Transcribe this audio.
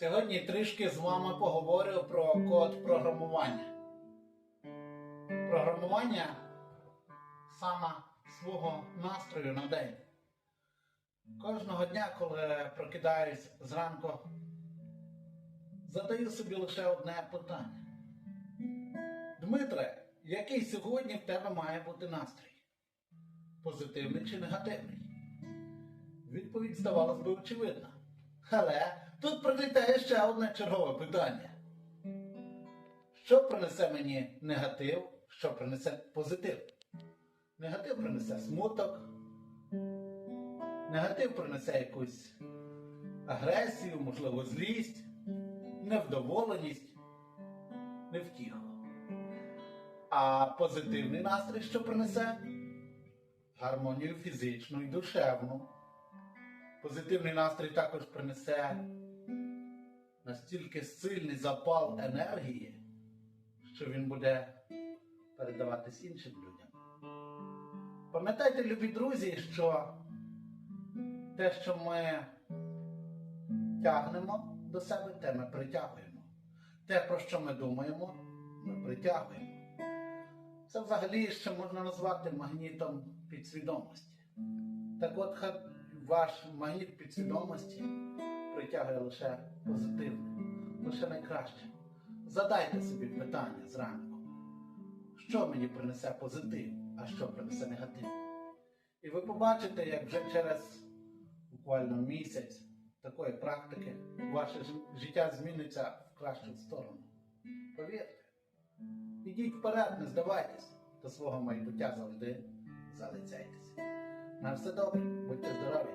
Сьогодні трішки з вами поговорю про код програмування. Програмування саме свого настрою на день. Кожного дня, коли прокидаюсь зранку, задаю собі лише одне питання. Дмитре, який сьогодні в тебе має бути настрій? Позитивний чи негативний? Відповідь здавалось би очевидна. Але тут прилітає ще одне чергове питання. Що принесе мені негатив, що принесе позитив? Негатив принесе смуток, негатив принесе якусь агресію, можливо, злість, невдоволеність, невтіху. А позитивний настрій, що принесе? Гармонію фізичну і душевну. Позитивний настрій також принесе настільки сильний запал енергії, що він буде передаватись іншим людям. Пам'ятайте, любі друзі, що те, що ми тягнемо до себе, те ми притягуємо. Те, про що ми думаємо, ми притягуємо. Це взагалі ще можна назвати магнітом підсвідомості. Так от ваш магніт підсвідомості притягує лише позитивне, лише найкраще. Задайте собі питання зранку, що мені принесе позитив, а що принесе негатив. І ви побачите, як вже через буквально місяць такої практики ваше життя зміниться в кращу сторону. Повірте. Ідіть вперед, не здавайтесь, до свого майбуття завжди залицяйтеся. На все добре, будьте здорові!